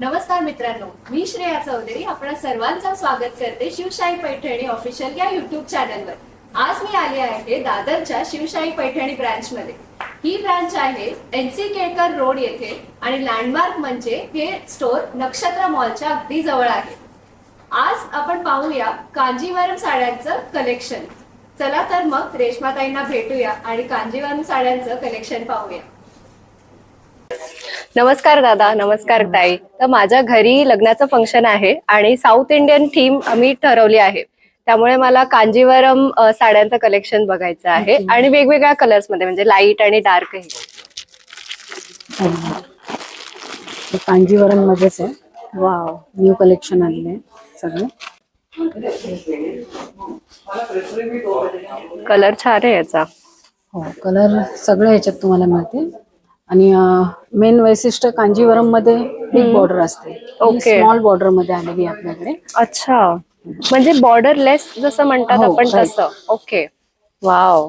नमस्कार मित्रांनो मी श्रेया चौधरी आपण सर्वांचं स्वागत करते शिवशाही पैठणी ऑफिशियल या युट्यूब चॅनलवर आज मी आले आहे दादरच्या शिवशाही पैठणी ब्रांच मध्ये. ही ब्रांच आहे एन सी केळकर रोड येथे आणि लँडमार्क म्हणजे हे स्टोर नक्षत्र मॉलच्या अगदी जवळ आहे. आज आपण पाहूया कांजीवरम साड्यांचं कलेक्शन चला तर मग रेशमाताईंना भेटूया आणि कांजीवरम साड्यांचं कलेक्शन पाहूया. नमस्कार दादा नमस्कार ताई. तर माझ्या घरी लग्नाचं फंक्शन आहे आणि साऊथ इंडियन थीम आम्ही ठरवली आहे. त्यामुळे मला कांजीवरम साड्यांचं कलेक्शन बघायचं आहे आणि वेगवेगळ्या कलर्समध्ये म्हणजे लाइट आणि डार्क हे. हे कांजीवरम मध्येच आहे. वाव न्यू कलेक्शन आलेले आहे सगळे. कलर छान आहे याचा. हो कलर सगळे ह्याच्यात तुम्हाला मिळतील. आणि मेन वैशिष्ट्य कांजीवरममध्ये बिग बॉर्डर असते. Okay. स्मॉल बॉर्डरमध्ये आलेली आहे आपल्याकडे. अच्छा. म्हणजे बॉर्डरलेस जसं म्हणतात हो, आपण right. तसं. ओके वाव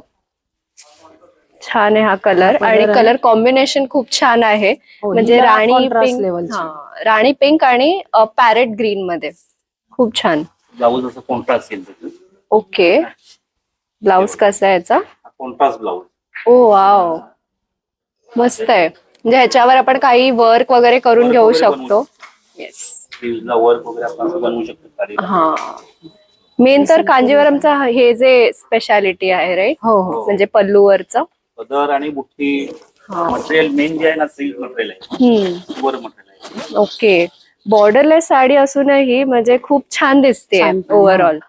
छान आहे हा कलर आणि कलर कॉम्बिनेशन खूप छान आहे. हो, म्हणजे राणी पिंक. हा, राणी पिंक आणि पॅरेट ग्रीन मध्ये. खूप छान. ब्लाऊज असं कॉन्ट्रास्ट येईल त्याचं. ओके ब्लाउज कसा आहे याचा? Contrast blouse. ओ वाव मस्त आहे. म्हणजे ह्याच्यावर आपण काही वर्क वगैरे करून घेऊ शकतो. येस स्लीव्हजला वर्क वगैरे आपण असं बनवू शकतो साडीला. हा. मेन तर कांजीवरमचा हे जे स्पेशालिटी आहे राईट हो हो. म्हणजे पल्लूवरचं. पदर आणि बुट्टी मटेरियल मेन जे आहे ना सिल्क मटेरियल आहे. वर मटेरियल आहे. ओके बॉर्डरलेस साडी असूनही म्हणजे खूप छान दिसते ओव्हरऑल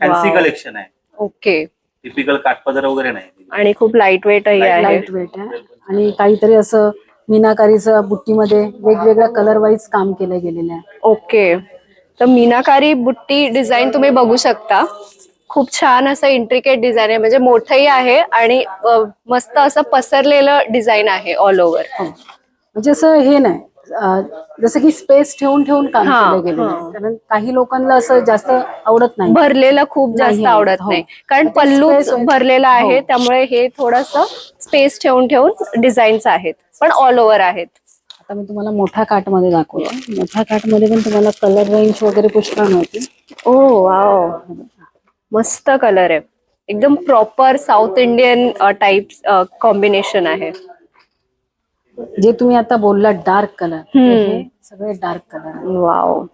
फॅन्सी. कलेक्शन आहे. ओके टिपिकल काठपदर वगैरे नाही. आणि खूप लाइट वेटही Light- आहे. लाइट वेट आहे. आणि काहीतरी असं मीनाकारीचं बुट्टीमध्ये वेगवेगळ्या कलर वाईज काम केलं गेलेलं आहे. ओके. तर मीनाकारी बुट्टी डिझाईन तुम्ही बघू शकता. खूप छान असं इंट्रिकेट डिझाईन आहे. म्हणजे मोठंही आहे आणि अ, मस्त असं पसरलेलं डिझाईन आहे ऑल ओव्हर हो. म्हणजे असं हे नाही. जसं की स्पेस ठेवून ठेवून काम हा, केलं गेलेलं हा. आहे कारण काही लोकांना असं जास्त आवडत नाही. भरलेलं खूप जास्त नाही, आवडत हो. नाही. कारण पल्लू space आहे. भरलेला आहे हो. त्यामुळे हे थोडस स्पेस ठेवून ठेवून डिझाईन्स आहेत. पण ऑल ओव्हर आहेत. आता मी तुम्हाला मोठ्या काटमध्ये दाखवतो. मोठ्या काटमध्ये पण तुम्हाला कलर रेंज वगैरे पुष्कळ मिळतील ओ वाव मस्त कलर आहे. एकदम proper south Indian type combination आहे. जे तुम्ही आता बोलला डार्क कलर. सगळे डार्क कलर वाव.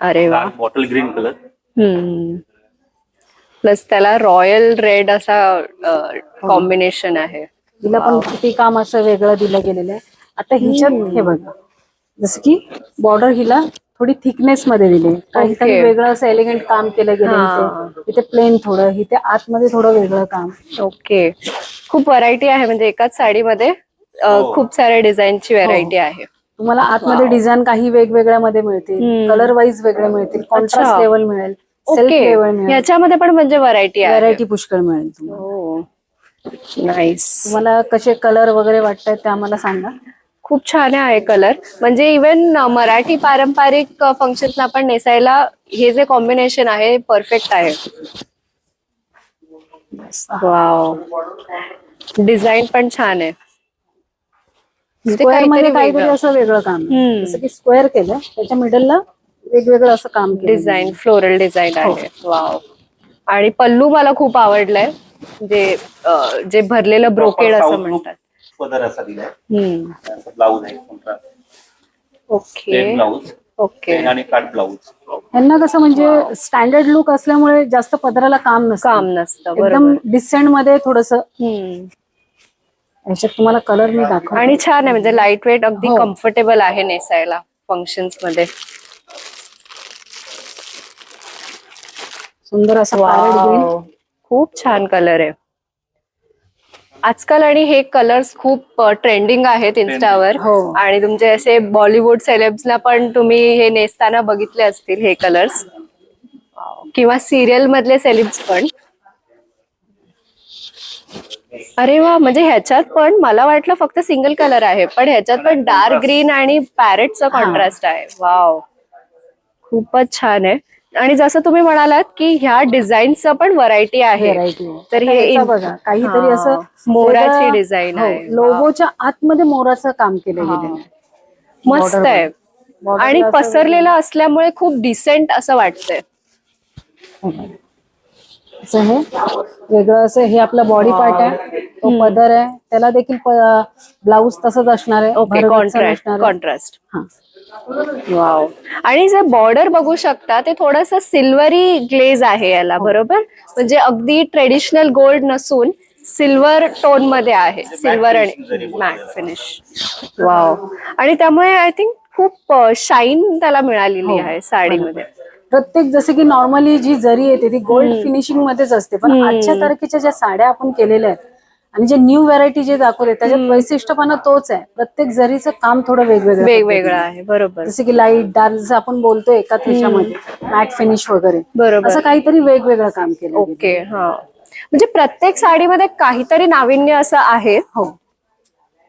अरे वा. Bottle green colour hmm. Plus त्याला रॉयल रेड असा कॉम्बिनेशन आहे. तिला पण किती काम असं वेगळं दिलं गेलेलं आहे. आता हिच्यात हे बघा. जसं की बॉर्डर हिला थोडी थिकनेस मध्ये दिली. काही काही Okay. वेगळं असं एलिगंट काम केलं गेलं हा. इथे. प्लेन थोडं इथे आतमध्ये थोडं वेगळं काम. ओके खूप व्हरायटी आहे म्हणजे एकाच साडीमध्ये हो. खूप साऱ्या डिझाईनची व्हरायटी आहे. तुम्हाला आतमध्ये डिझाईन काही वेगवेगळ्या मध्ये मिळतील. कलर वाईज वेगळे मिळतील. कॉन्ट्रास्ट. लेवल मिळेल. ह्याच्यामध्ये पण म्हणजे व्हरायटी आहे. व्हरायटी पुष्कळ मिळेल तुम्हाला. हो. नाईस तुम्हाला कसे कलर वगैरे वाटतात ते आम्हाला सांगा. खूप छान आहे कलर म्हणजे इवन मराठी पारंपरिक फंक्शन्सला पण नेसायला हे जे कॉम्बिनेशन आहे परफेक्ट आहे. वाव डिझाईन पण छान आहे. म्हणजे स्क्वेअरमध्ये काहीतरी. असं वेगळं काम. जसं की स्क्वेअर केलं त्याच्या मिडलला वेगवेगळं असं काम डिझाईन फ्लोरल डिझाईन आहे. वाव आणि पल्लू मला खूप आवडलाय. जे जे भरलेलं ब्रोकेड असं म्हणतात. पदर असा दिलाय. हम्म. ब्लाऊज आहे कॉन्ट्रास्ट ओके. Blouse okay. आणि काठ ब्लाऊज यांना कसं म्हणजे स्टँडर्ड लुक असल्यामुळे जास्त पदराला काम नसतं. काम नसतं एकदम बरोबर. डिसेंटमध्ये थोडस हम्म. याच्यात तुम्हाला कलर मी दाखव आणि छान आहे म्हणजे लाइट वेट अगदी हो. कम्फर्टेबल आहे नेसायला फंक्शन्समध्ये. सुंदर असं वाव. खूप छान कलर आहे. आजकाल आणि हे कलर्स खूप ट्रेंडिंग आहेत इन्स्टावर हो. आणि तुमचे असे बॉलिवूड सेलेब्सला पण तुम्ही हे नेसताना बघितले असतील हे कलर्स किंवा सिरियल मधले सेलिब्स पण. अरे वा म्हणजे ह्याच्यात पण मला वाटलं फक्त सिंगल कलर आहे पण ह्याच्यात पण डार्क ग्रीन आणि पॅरेटचा कॉन्ट्रास्ट आहे. वाव खूपच छान आहे. आणि जसं तुम्ही म्हणालात की ह्या डिझाईनचं पण व्हरायटी आहे. व्हेरायटी तर हे बघा काहीतरी असं मोराची डिझाईन हो, आहे. लोगोच्या आतमध्ये मोराचं काम केलं गेलेलं मस्त आहे. आणि पसरलेलं असल्यामुळे खूप डिसेंट असं वाटतंय. असं हे वेगळं असं हे आपला बॉडी पार्ट आहे. तो पदर आहे. त्याला देखील ब्लाऊज तसंच असणार आहे. कॉन्ट्रास्ट. कॉन्ट्रास्ट हा. वाव आणि जे बॉर्डर बघू शकता ते थोडस सिल्वरी ग्लेज आहे याला हो. बरोबर? म्हणजे अगदी ट्रेडिशनल गोल्ड नसून सिल्वर टोनमध्ये आहे. सिल्वर आणि finishing जरी मॅट फिनिश वाव आणि त्यामुळे आय थिंक खूप शाईन त्याला मिळालेली हो. आहे साडीमध्ये. प्रत्येक जसं की नॉर्मली जी जरी येते ती गोल्ड फिनिशिंग मध्येच असते. पण आजच्या तारखेच्या ज्या साड्या आपण केलेल्या आहेत आणि जे न्यू व्हरायटी जे दाखवले त्याच्यात वैशिष्ट्यपणा तोच आहे. प्रत्येक जरीचं काम थोडं वेगवेगळं वेगवेगळं आहे बरोबर. जसं की लाइट डार्क जसं आपण बोलतोय एका त्याच्यामध्ये मॅट फिनिश वगैरे. बरोबर. असं काहीतरी वेगवेगळं काम केलं. ओके हा. म्हणजे प्रत्येक साडीमध्ये काहीतरी नाविन्य असं आहे. हो.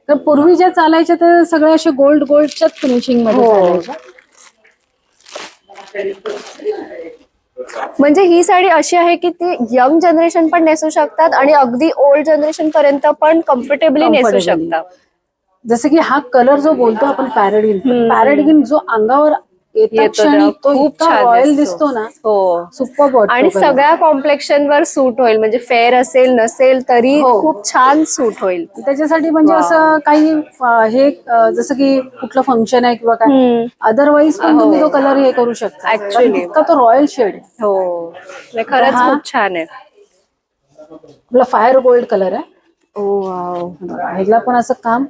तर पूर्वी ज्या चालायच्या त्या सगळ्या अशा गोल्ड गोल्डच्याच फिनिशिंगमध्ये हो. चालायच्या म्हणजे ही साडी अशी आहे की ती यंग जनरेशन पण नेसू शकतात आणि अगदी ओल्ड जनरेशन पर्यंत पण कम्फर्टेबली नेसू. शकतात जसं की हा कलर जो बोलतो आपण पॅरेडिन पॅरेडिन जो अंगावर येता येतो क्षणी तेव्हा तो खूप इतका छान रॉयल दिसतो. ना हो सुपर आणि सगळ्या कॉम्प्लेक्शन वर सूट होईल म्हणजे फेअर असेल नसेल तरी हो. खूप छान सूट होईल त्याच्यासाठी म्हणजे असं काही अं, हे अं, जसं की कुठलं फंक्शन आहे किंवा काय हम्म. अदरवाईज पण तुम्ही तो कलर हे करू शकता हो. Actually. कारण इतका तो रॉयल शेड आहे हो नाही, खरंच हा. खूप छान आहे आपला फायर गोल्ड कलर आहे ओ वाव ह्याला पण असं काम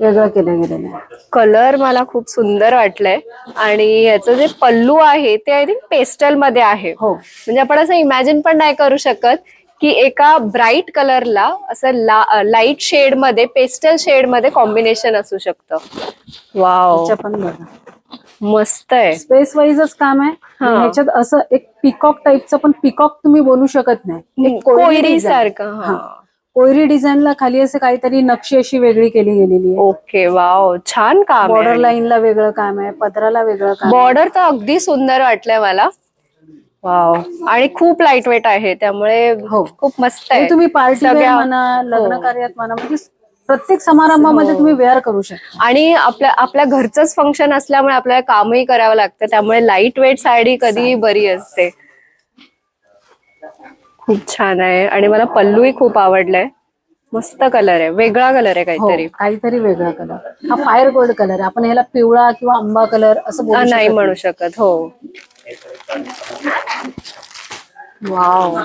वेगळं केलं गेलेलं आहे. कलर मला खूप सुंदर वाटलंय. आणि याचं जे पल्लू आहे ते आय थिंक पेस्टलमध्ये आहे. हो. म्हणजे आपण असं इमॅजिन पण नाही करू शकत की एका ब्राईट कलरला असं लाइट शेडमध्ये पेस्टल शेडमध्ये कॉम्बिनेशन असू शकतं. वाव त्याच्या पण बघा. मस्त आहे. स्पेस वाईजच काम आहे. हा. आणि ह्याच्यात असं एक पिकॉक टाईपचं पण पिकॉक तुम्ही बोलू शकत नाही. एक कोयरी design. सारखं हा. हा. कोयरी डिझाईनला खाली असं काहीतरी नक्षी अशी वेगळी केली गेलेली आहे. ओके वाव छान काम बॉर्डर लाईनला वेगळं काम आहे पदराला वेगळं काम. बॉर्डर तर अगदी सुंदर वाटलंय मला. वाव आणि खूप लाइट वेट आहे त्यामुळे हो. खूप मस्त आहे. तुम्ही पार्टी म्हणा लग्न हो. कार्यात म्हणा म्हणजे प्रत्येक समारंभामध्ये तुम्ही वेअर करू शकता. आणि आपल्या आपल्या घरचंच फंक्शन असल्यामुळे आपल्याला कामही करावं लागतं त्यामुळे लाइट वेट साडी कधीही बरी असते. खूप छान आहे. आणि मला पल्लूही खूप आवडलाय. मस्त कलर आहे. वेगळा कलर आहे हो काहीतरी. काहीतरी वेगळा कलर हा फायर गोल्ड कलर आहे. आपण ह्याला पिवळा किंवा आंबा कलर असं नाही म्हणू शकत. हो. वाव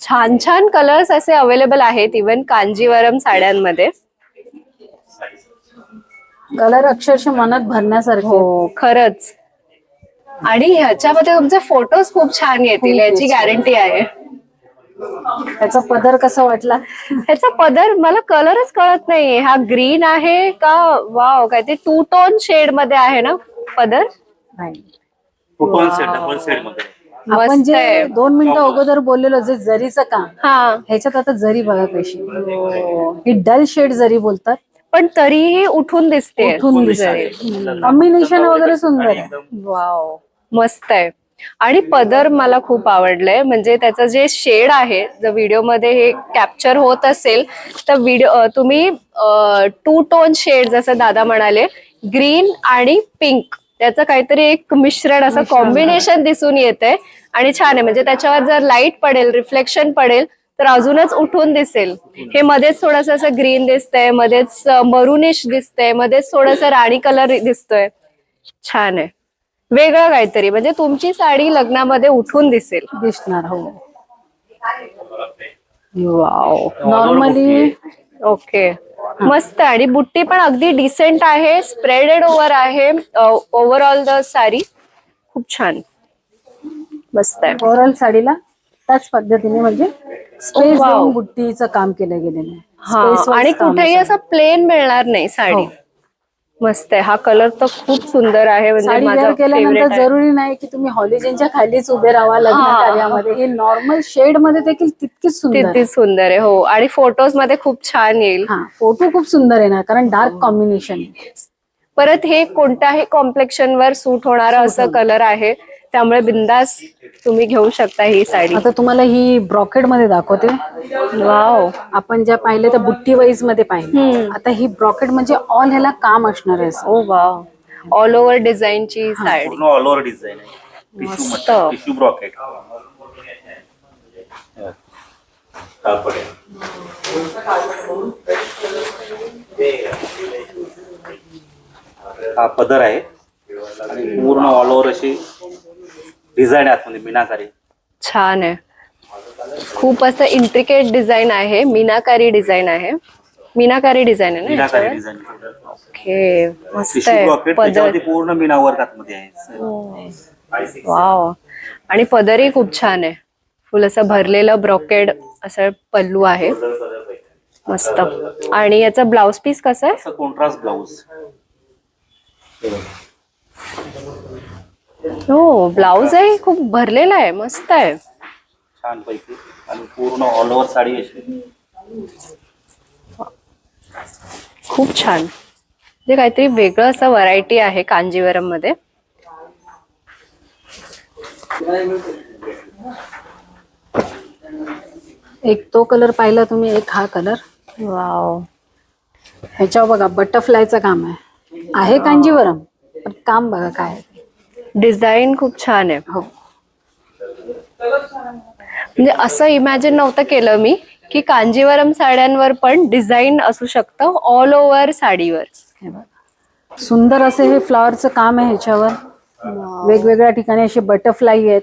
छान छान कलर्स असे अवेलेबल आहेत इवन कांजीवरम साड्यांमध्ये. कलर अक्षरशः मनात भरण्यासारखे. हो खरंच. आणि ह्याच्यामध्ये तुमचे फोटोज खूप छान येतील याची गॅरंटी आहे. त्याचा पदर कसा वाटला? ह्याचा पदर मला कलरच कळत नाहीये. हा ग्रीन आहे का? वाव काय ते टू टोन शेडमध्ये आहे ना पदर? नाही. आपण मस्त जे आहे. दोन मिनिटं अगोदर बोललेलो जे जरीचं काम हा. ह्याच्यात आता जरी बघा कशी. ही. डल शेड जरी बोलतात पण तरीही उठून दिसते उठून दिसते कॉम्बिनेशन वगैरे सुंदर आहे. वाव मस्त आहे. आणि पदर मला खूप आवडलंय. म्हणजे त्याचं जे शेड आहे जर व्हिडिओमध्ये हे कॅप्चर होत असेल तर व्हिडिओ तुम्ही टू टोन शेड जसं दादा म्हणाले ग्रीन आणि पिंक त्याचं काहीतरी एक मिश्रण असं कॉम्बिनेशन दिसून येतंय. आणि छान आहे. म्हणजे त्याच्यावर जर लाइट पडेल रिफ्लेक्शन पडेल तर अजूनच उठून दिसेल. हे मध्येच थोडस असं ग्रीन दिसतंय मध्येच मरुनिश दिसतंय मध्येच थोडस राणी कलर दिसतोय. छान आहे. वेगळं काहीतरी. म्हणजे तुमची साडी लग्नामध्ये उठून दिसेल. दिसणार हो. वाव नॉर्मली ओके मस्त. आणि बुट्टी पण अगदी डिसेंट आहे. स्प्रेडेड ओव्हर आहे. Overall the sari. खूप छान. मस्त आहे. ओव्हरऑल साडीला त्याच पद्धतीने म्हणजे स्पेस Oh, बुट्टीचं काम केलं गेलेलं आहे. हा. आणि कुठेही असं प्लेन मिळणार नाही साडी. हो. मस्त आहे. हा कलर तर खूप सुंदर आहे. म्हणजे साडी माझा वेअर केल्यानंतर favorite आहे. जरुरी नाही की तुम्ही हॉलिडेच्या खालीच उभे राहा लग्न हा. कार्यामध्ये. हे नॉर्मल शेडमध्ये देखील तितकीच सुंदर आहे. सुंदर आहे. हो. आणि फोटोजमध्ये खूप छान येईल. हा फोटो खूप सुंदर आहे ना कारण डार्क कॉम्बिनेशन परत हे कोणत्याही कॉम्प्लेक्शन वर सूट होणारं असं कलर आहे. त्यामुळे बिंदास तुम्ही घेऊ शकता ही साडी. आता तुम्हाला ही ब्रॉकेडमध्ये दाखवते. वाव. आपण ज्या पाहिल्या त्या बुट्टी वाईजमध्ये पाहिजे आता ही ब्रॉकेड म्हणजे ऑल ह्याला काम असणार आहे. Oh wow. ऑल ओव्हर डिझाईनची साडी. पूर्ण ऑल ओव्हर डिझाईन आहे. टिश्यू मस्त. टिश्यू ब्रॉकेट हा पदर आहे. आणि पूर्ण ऑल ओव्हर अशी डिझाईन आहे आतमध्ये मीनाकारी. छान आहे. खूप असं इंट्रिकेट डिझाईन आहे. मीनाकारी डिझाईन आहे. मीनाकारी डिझाईन आहे ना मीनाकारी याच्यावर? डिझाईन ओके मस्त टिश्यू आहे. पदर. पूर्ण मीना वर्क आतमध्ये आहे. वाव आणि पदरही खूप छान आहे. फुल असं भरलेलं ब्रॉकेड असं पल्लू आहे. मस्त. आणि याचा ब्लाउज पीस कसं आहे? असं कॉन्ट्रास्ट ब्लाऊज हो ब्लाउज आहे खूप भरलेला आहे मस्त आहे. छान पैकी आणि पूर्ण ऑल ओव्हर साडी अशी. खूप छान. म्हणजे काहीतरी वेगळं असं व्हरायटी आहे कांजीवरममध्ये एक तो कलर पाहिला तुम्ही एक हा कलर वाव ह्याच्यावर बघा बटरफ्लायचं काम आहे. आहे कांजीवरम पण काम बघा काय आहे. डिझाईन खूप छान आहे. हो. म्हणजे असं इमॅजिन नव्हतं केलं मी की कांजीवरम साड्यांवर पण डिझाईन असू शकतं ऑल ओव्हर साडीवर. सुंदर असे हे फ्लॉवरचं काम आहे ह्याच्यावर. वेगवेगळ्या ठिकाणी असे बटरफ्लाय आहेत.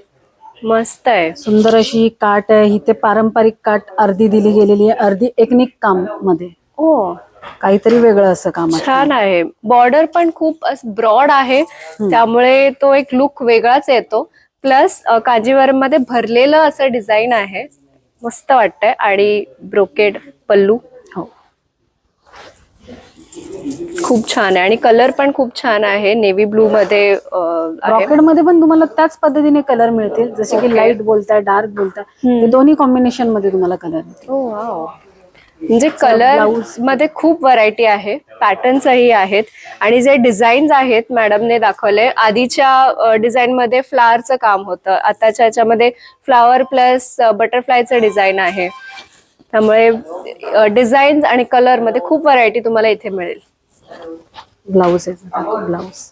मस्त आहे. सुंदर अशी काट आहे. इथे पारंपरिक काट अर्धी दिली गेलेली आहे. अर्धी एकनिक काममध्ये हो. काहीतरी वेगळं असं काम छान आहे. बॉर्डर पण खूप ब्रॉड आहे. त्यामुळे तो एक लुक वेगळाच येतो. प्लस कांजीवरममध्ये भरलेलं असं डिझाईन आहे. मस्त वाटतंय. आणि ब्रोकेड पल्लू. हो. खूप छान आहे. आणि कलर पण खूप छान आहे. नेव्ही ब्लू मध्ये रॉकेटमध्ये पण तुम्हाला त्याच पद्धतीने कलर मिळतील. जसे की लाइट बोलताय डार्क बोलताय. दोन्ही कॉम्बिनेशनमध्ये तुम्हाला कलर मिळतील वाव म्हणजे कलरमध्ये खूप व्हरायटी आहे पॅटर्न्सही आहेत. आणि जे डिझाईन्स आहेत मॅडमने दाखवले आधीच्या डिझाईन मध्ये फ्लावरचं काम होतं. आताच्या याच्यामध्ये फ्लावर प्लस बटरफ्लायचं डिझाईन आहे. त्यामुळे डिझाईन्स आणि कलरमध्ये खूप व्हरायटी तुम्हाला इथे मिळेल. ब्लाऊज आहे ब्लाऊज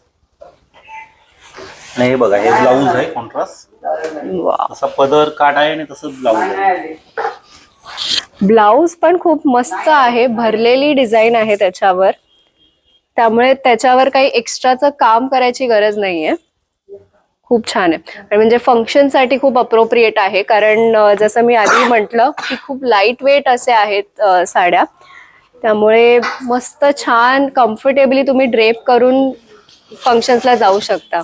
आणि हे बघा हे ब्लाऊज आहे कॉन्ट्रास्ट वा तसा पदर काट आहे आणि तसंच ब्लाऊज आहे. ब्लाऊज पण खूप मस्त आहे. भरलेली डिझाईन आहे त्याच्यावर. त्यामुळे त्याच्यावर काही एक्स्ट्राचं काम करायची गरज नाहीये. खूप छान आहे. आणि म्हणजे फंक्शनसाठी खूप अप्रोप्रिएट आहे. कारण जसं मी आधी म्हटलं की खूप लाइट वेट असे आहेत साड्या. त्यामुळे मस्त छान कम्फर्टेबली तुम्ही ड्रेप करून फंक्शन्सला जाऊ शकता.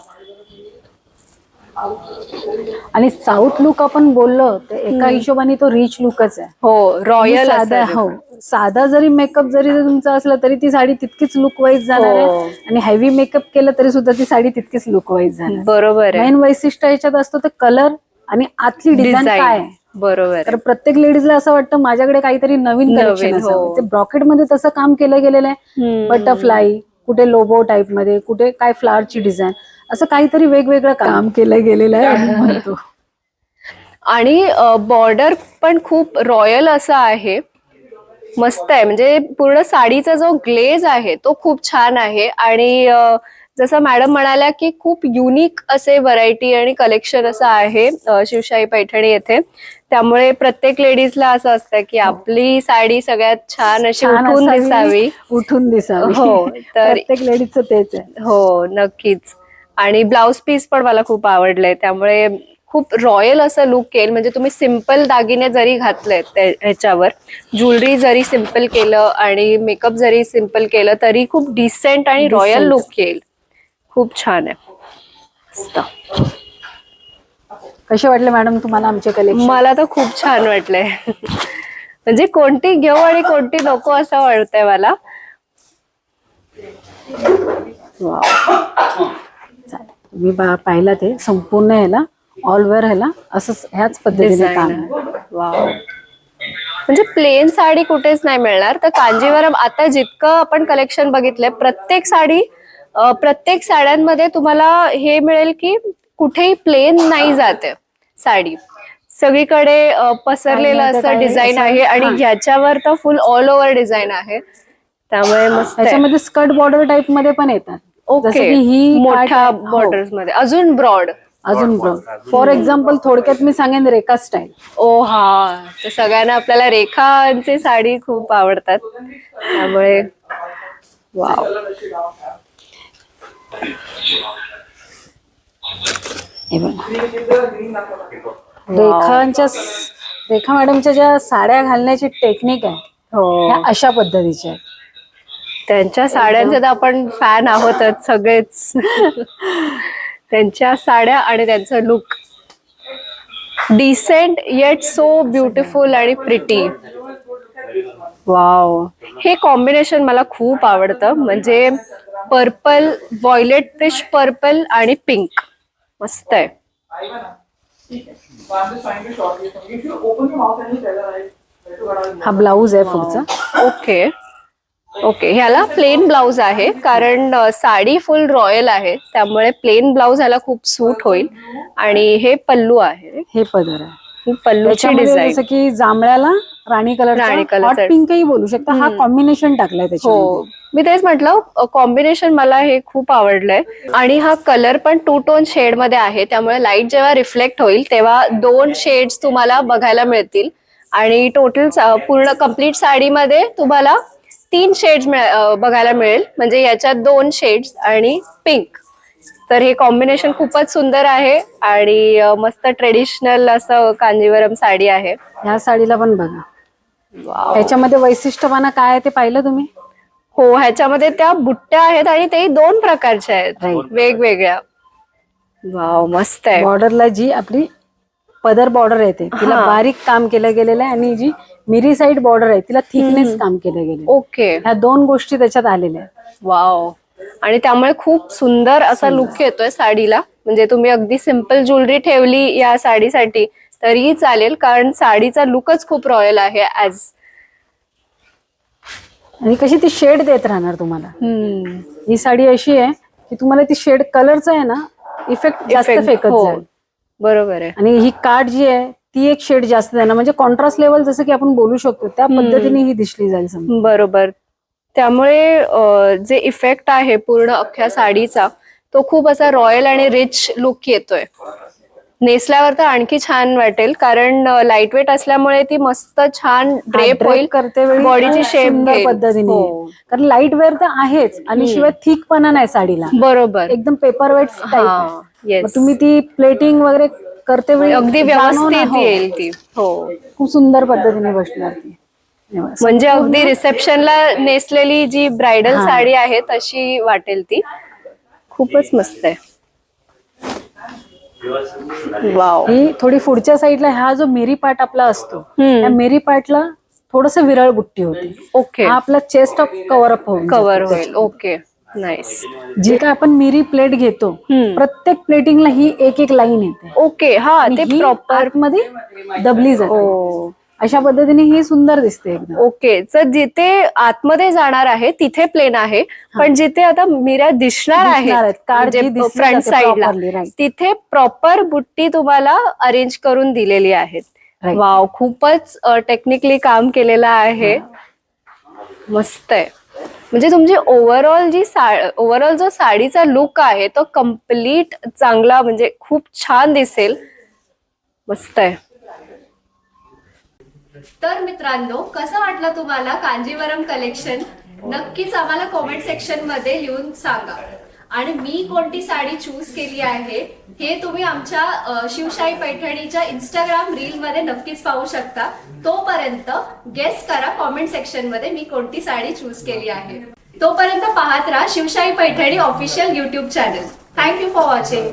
आणि साऊथ लुक आपण बोललो तर एका हिशोबाने तो रिच लुकच आहे. हो रॉयल साधा हो साधा जरी मेकअप जरी तुमचा असला तरी ती साडी तितकीच लुक वाईज जाणार हो. आहे आणि हेवी मेकअप केलं तरी सुद्धा ती साडी तितकीच लुक वाईज जाणार बरोबर मेन वैशिष्ट्य ह्याच्यात असतो ते कलर आणि आतली डिझाईन काय बरोबर तर प्रत्येक लेडीजला असं वाटतं माझ्याकडे काहीतरी नवीन कलेक्शन हो. ते ब्रॉकेटमध्ये तसं काम केलं गेलेलं आहे. बटरफ्लाय कुठे लोबो टाईपमध्ये कुठे काय फ्लावरची डिझाईन असं काहीतरी वेगवेगळं काम केलं गेलेलं आहे म्हणतो. आणि बॉर्डर पण खूप रॉयल असा आहे. मस्त आहे. म्हणजे पूर्ण साडीचा जो ग्लेज आहे तो खूप छान आहे. आणि जसं मॅडम म्हणाल्या की खूप युनिक असे व्हरायटी आणि कलेक्शन असं आहे शिवशाही पैठणी येथे. त्यामुळे प्रत्येक लेडीजला असं असतं की आपली साडी सगळ्यात छान अशी उठून दिसावी. उठून दिसावी. हो, तर- प्रत्येक लेडीजचं तेच आहे. हो नक्कीच. आणि ब्लाउज पीस पण मला खूप आवडलंय त्यामुळे खूप रॉयल असं लुक येईल म्हणजे तुम्ही सिंपल दागिने जरी घातले ह्याच्यावर ज्वेलरी जरी सिंपल केलं आणि मेकअप जरी सिंपल केलं तरी खूप डिसेंट आणि रॉयल. लुक येईल. खूप छान आहे. कसे वाटले मॅडम तुम्हाला आमचे कलेक्शन मला तर खूप छान वाटलंय म्हणजे कोणती घेऊ आणि कोणती नको असं वाटतंय मला. मी बा- पाहिला ते संपूर्ण ह्याला ऑल वेअर ह्याला असं ह्याच पद्धतीने काम. आहे वाव म्हणजे प्लेन साडी कुठेच नाही मिळणार. तर कांजीवरम आता जितकं आपण कलेक्शन बघितलंय प्रत्येक साडी अं, प्रत्येक साड्यांमध्ये तुम्हाला हे मिळेल की कुठेही प्लेन नाही जाते साडी. सगळीकडे अ, पसरलेलं काही असं काही डिझाईन असं- आहे आणि हा. ह्याच्यावर तर फुल ऑल ओव्हर डिझाईन आहे. त्यामुळे मस्त आहे. त्याच्यामध्ये स्कर्ट बॉर्डर टाइपमध्ये पण येतात. जसं ओके की ही मोठ्या काठ- हो. बॉर्डर्समध्ये. अजून ब्रॉड अजून फॉर एक्झाम्पल थोडक्यात मी सांगेन रेखा स्टाईल ओ हा. तर सगळ्यांना आपल्याला रेखांची साडी खूप आवडतात. त्यामुळे वाव. हे बघा. रेखांच्या स- रेखा मॅडमच्या ज्या साड्या घालण्याची टेक्निक आहे हो. ह्या अशा पद्धतीच्या आहेत. त्यांच्या साड्यांचे तर आपण फॅन आहोतच सगळेच. त्यांच्या साड्या आणि त्यांचं look decent yet so beautiful आणि प्रिटी वाव हे कॉम्बिनेशन मला खूप आवडतं. म्हणजे पर्पल वॉयलेट फिश पर्पल आणि पिंक मस्त आहे. हा ब्लाऊज आहे पुढचा. ओके ओके ह्याला प्लेन ब्लाऊज आहे. कारण साडी फुल रॉयल आहे. त्यामुळे प्लेन ब्लाऊज ह्याला खूप सूट होईल. आणि हे पल्लू आहे. हे पदर आहे. पल्लूची डिझाईन जसं की जांभळ्याला राणी कलर राणी हॉट कलरचा- पिंकही बोलू शकता. हा कॉम्बिनेशन टाकलाय हो. मी तेच म्हटलं कॉम्बिनेशन मला हे खूप आवडलंय. आणि हा कलर पण टू टोन शेडमध्ये आहे. त्यामुळे लाइट जेव्हा रिफ्लेक्ट होईल तेव्हा दोन शेड्स तुम्हाला बघायला मिळतील. आणि टोटल पूर्ण कंप्लीट साडीमध्ये तुम्हाला तीन शेड्स बघायला मिळेल. म्हणजे याच्यात दोन शेड्स आणि पिंक तर हे कॉम्बिनेशन खूपच सुंदर आहे आणि मस्त ट्रेडिशनल असं कांजीवरम साडी आहे. ह्या साडीला पण बघा. ह्याच्यामध्ये वैशिष्ट्यपणा काय आहे ते पाहिलं तुम्ही? हो ह्याच्यामध्ये त्या बुट्ट्या आहेत आणि ते दोन प्रकारच्या आहेत. वेगवेगळ्या. वाव मस्त आहे. बॉर्डरला जी आपली पदर बॉर्डर येते तिला. बारीक काम केलं गेलेलं आहे आणि जी मिरी साईड बॉर्डर आहे तिला थिकनेस काम केलं गेलं ओके. ह्या दोन गोष्टी त्याच्यात आलेल्या आहेत. वाव. आणि त्यामुळे खूप सुंदर असा लुक येतोय साडीला. म्हणजे तुम्ही अगदी सिंपल ज्वेलरी ठेवली या साडीसाठी तरीही चालेल कारण साडीचा लुकच खूप रॉयल आहे ऍज आणि कशी ती शेड देत राहणार तुम्हाला? ही साडी अशी आहे की तुम्हाला ती शेड कलरचा आहे ना इफेक्ट जास्त फेकत हो. जाईल. बरोबर आहे. आणि ही काठ जी आहे ती एक शेड जास्त देणार. म्हणजे कॉन्ट्रास्ट लेवल जसं की आपण बोलू शकतो त्या पद्धतीने ही दिसली जाईल समजा. बरोबर. त्यामुळे जे इफेक्ट आहे पूर्ण अख्ख्या साडीचा तो खूप असा रॉयल आणि रिच लुक येतोय. नेसल्यावर तर आणखी छान वाटेल कारण लाइट वेट असल्यामुळे ती मस्त छान ड्रेप होईल करते बॉडीची शेप पद्धतीने हो. कारण लाइट वेअर तर आहेच आणि शिवाय थिक पणा नाही साडीला. बरोबर. एकदम पेपर वेट. तुम्ही ती प्लेटिंग वगैरे करते वेळी अगदी व्यवस्थित हो. येईल ती. हो. खूप सुंदर पद्धतीने बसणार ती. म्हणजे अगदी रिसेप्शनला नेसलेली जी ब्रायडल हा. साडी आहे तशी वाटेल ती. खूपच मस्त आहे. वाव. ही थोडी पुढच्या साईडला हा जो मेरी पार्ट आपला असतो हम्म. त्या मेरी पार्टला थोडस विरळ बुट्टी होती. ओके. हा आपला चेस्ट ऑफ कव्हर अप होऊन कव्हर होईल. ओके. नाईस. जे काय आपण मिरी प्लेट घेतो हम्म. प्रत्येक प्लेटिंगला ही एक एक लाईन येते. ओके हा आणि ते ही प्रॉपरमध्ये दबली जाते. ओ अशा पद्धतीने ही सुंदर दिसते एकदम. ओके तर जिथे आतमध्ये जाणार आहे तिथे प्लेन आहे. पण जिथे आता मिऱ्या दिसणार दिसणार आहेत, card जी आहे दिसली फ्रंट जाते साईडला properly, right. तिथे प्रॉपर बुट्टी तुम्हाला अरेंज करून दिलेली आहेत. Right. वाव खूपच टेक्निकली काम केलेलं आहे. मस्त आहे. म्हणजे तुमची ओव्हरऑल जी ओव्हरऑल जो साडीचा लुक आहे तो कंप्लीट चांगला म्हणजे खूप छान दिसेल. मस्त आहे. तर मित्रांनो कसं वाटलं तुम्हाला कांजीवरम कलेक्शन नक्कीच आम्हाला कॉमेंट सेक्शनमध्ये लिहून सांगा. आणि मी कोणती साडी चूज केली आहे हे तुम्ही आमच्या शिवशाही पैठणीच्या इंस्टाग्राम रील मध्ये नक्कीच पाहू शकता. तोपर्यंत गेस करा कॉमेंट सेक्शनमध्ये मी कोणती साडी चूज केली आहे. तोपर्यंत पाहत राहा Shivshahi Paithani official YouTube channel thank you for watching